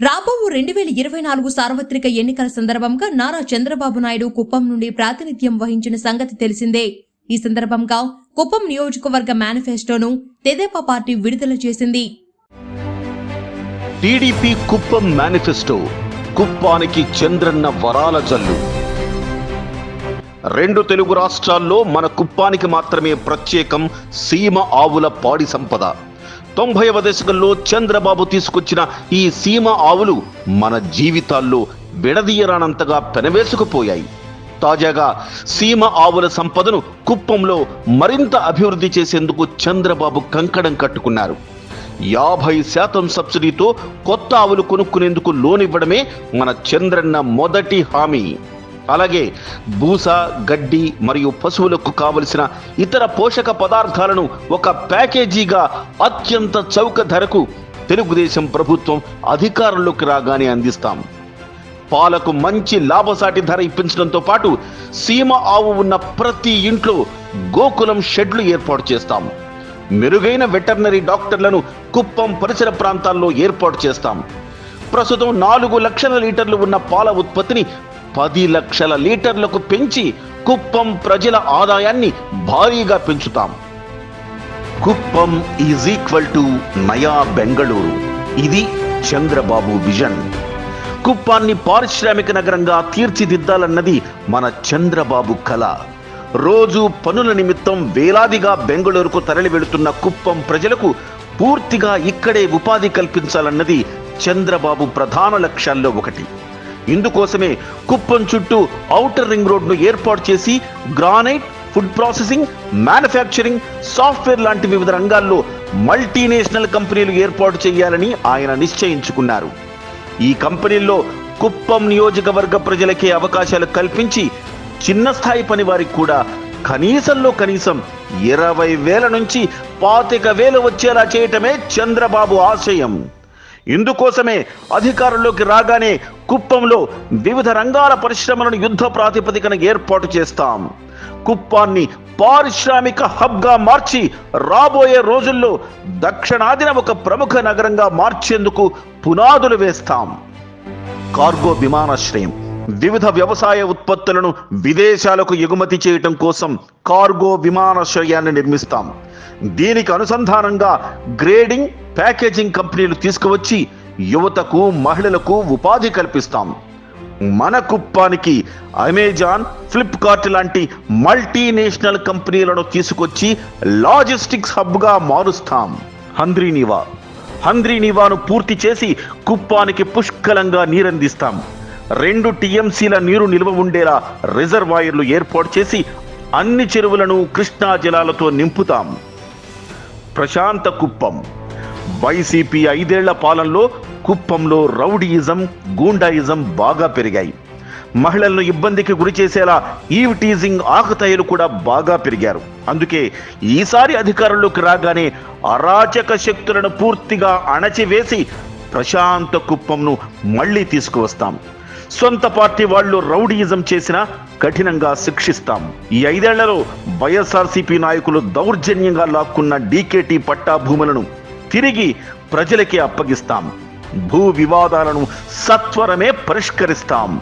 రాబో రెండు వేల ఇరవై నాలుగు సార్వత్రిక ఎన్నికల సందర్భంగా నారా చంద్రబాబు నాయుడు కుప్పం నుండి ప్రాతినిధ్యం వహించిన సంగతి తెలిసిందే. ఈ సందర్భంగా కుప్పం నియోజకవర్గ మేనిఫెస్టోను తెదేపా పార్టీ విడుదల చేసింది. టీడీపీ కుప్పం మేనిఫెస్టో కుప్పానికి చంద్రన్న వరాల జల్లు. రెండు తెలుగు రాష్ట్రాల్లో మన కుప్పానికి మాత్రమే ప్రత్యేకం సీమ ఆవుల పాడి సంపద. తొంభైవ దశకంలో చంద్రబాబు తీసుకొచ్చిన ఈ సీమ ఆవులు మన జీవితాల్లో విడదీయరానంతగా పెనవేసుకుపోయాయి. తాజాగా సీమ ఆవుల సంపదను కుప్పంలో మరింత అభివృద్ధి చేసేందుకు చంద్రబాబు కంకణం కట్టుకున్నారు. యాభై శాతం సబ్సిడీతో కొత్త ఆవులు కొనుక్కునేందుకు లోన్ ఇవ్వడమే మన చంద్రన్న మొదటి హామీ. అలాగే బూస గడ్డి మరియు పశువులకు కావలసిన ఇతర పోషక పదార్థాలను ఒక ప్యాకేజీగా అత్యంత చౌక ధరకు తెలుగుదేశం ప్రభుత్వం అధికారంలోకి రాగానే అందిస్తాం. పాలకు మంచి లాభసాటి ధర ఇప్పించడంతో పాటు సీమ ఆవు ఉన్న ప్రతి ఇంట్లో గోకులం షెడ్లు ఏర్పాటు చేస్తాం. మెరుగైన వెటర్నరీ డాక్టర్లను కుప్పం పరిసర ప్రాంతాల్లో ఏర్పాటు చేస్తాం. ప్రస్తుతం నాలుగు లక్షల లీటర్లు ఉన్న పాల ఉత్పత్తిని పది లక్షల లీటర్లకు పెంచి కుప్పం ప్రజల ఆదాయాన్ని భారీగా పెంచుతాం. కుప్పం ఈజ్ ఈక్వల్ టు నయా బెంగళూరు. ఇది చంద్రబాబు విజన్. కుప్పాన్ని పారిశ్రామిక నగరంగా తీర్చిదిద్దాలన్నది మన చంద్రబాబు కళ రోజు పనుల నిమిత్తం వేలాదిగా బెంగళూరుకు తరలి వెళుతున్న కుప్పం ప్రజలకు పూర్తిగా ఇక్కడే ఉపాధి కల్పించాలన్నది చంద్రబాబు ప్రధాన లక్ష్యాల్లో ఒకటి. ఇందుకోసమే కుప్పం చుట్టూ ఔటర్ రింగ్ రోడ్ను ఏర్పాటు చేసి granite food processing manufacturing software లాంటి వివిధ రంగాల్లో మల్టీనేషనల్ కంపెనీలు ఏర్పాటు చేయాలని ఆయన నిశ్చయించుకున్నారు. ఈ కంపెనీల్లో కుప్పం నియోజకవర్గ ప్రజలకే అవకాశాలు కల్పించి చిన్న స్థాయి పని వారికి కూడా కనీసంలో కనీసం ఇరవై వేల నుంచి పాతిక వేలు వచ్చేలా చేయటమే చంద్రబాబు ఆశయం. ఇందుకోసమే అధికారంలోకి రాగానే కుప్పంలో వివిధ రంగాల పరిశ్రమలను యుద్ధ ప్రాతిపదికన ఏర్పాటు చేస్తాం. కుప్పాన్ని పారిశ్రామిక హబ్గా మార్చి రాబోయే రోజుల్లో దక్షిణాదిన ఒక ప్రముఖ నగరంగా మార్చేందుకు పునాదులు వేస్తాం. కార్గో విమానాశ్రయం వివిధ వ్యవసాయ ఉత్పత్తులను విదేశాలకు ఎగుమతి చేయటం కోసం కార్గో విమానాశ్రయాన్ని నిర్మిస్తాం. దీనికి అనుసంధానంగా గ్రేడింగ్ ప్యాకేజింగ్ కంపెనీలు తీసుకువచ్చి యువతకు మహిళలకు ఉపాధి కల్పిస్తాం. మన కుప్పానికి అమెజాన్ ఫ్లిప్కార్ట్ లాంటి మల్టీనేషనల్ కంపెనీలను తీసుకొచ్చి లాజిస్టిక్స్ హబ్గా మారుస్తాం. హంద్రీనివా హంద్రీనివాను పూర్తి చేసి కుప్పానికి పుష్కలంగా నీరందిస్తాం. రెండు టీఎంసీల నీరు నిల్వ ఉండేలా రిజర్వాయర్లు ఏర్పాటు చేసి అన్ని చెరువులను కృష్ణా జలాలతో నింపుతాం. ప్రశాంత కుప్పం. వైసీపీ ఐదేళ్ళ పాలనలో కుప్పంలో రౌడీయిజం గూండాయిజం బాగా పెరిగాయి. మహిళలను ఇబ్బందికి గురి చేసేలా ఈవ్ టీజింగ్ ఆకతాయిలు కూడా బాగా పెరిగారు. అందుకే ఈసారి అధికారంలోకి రాగానే అరాచక శక్తులను పూర్తిగా అణచివేసి ప్రశాంత కుప్పంను మళ్ళీ తీసుకువస్తాం. సొంత పార్టీ వాళ్ళు రౌడీయిజం చేసినా కఠినంగా శిక్షిస్తాం. ఈ ఐదేళ్ళలో వైఎస్ఆర్సీపీ నాయకులు దౌర్జన్యంగా లాక్కున్న డీకేటీ పట్టా భూములను తిరిగి ప్రజలకే అప్పగిస్తాం. భూ వివాదాలను సత్వరమే పరిష్కరిస్తాం.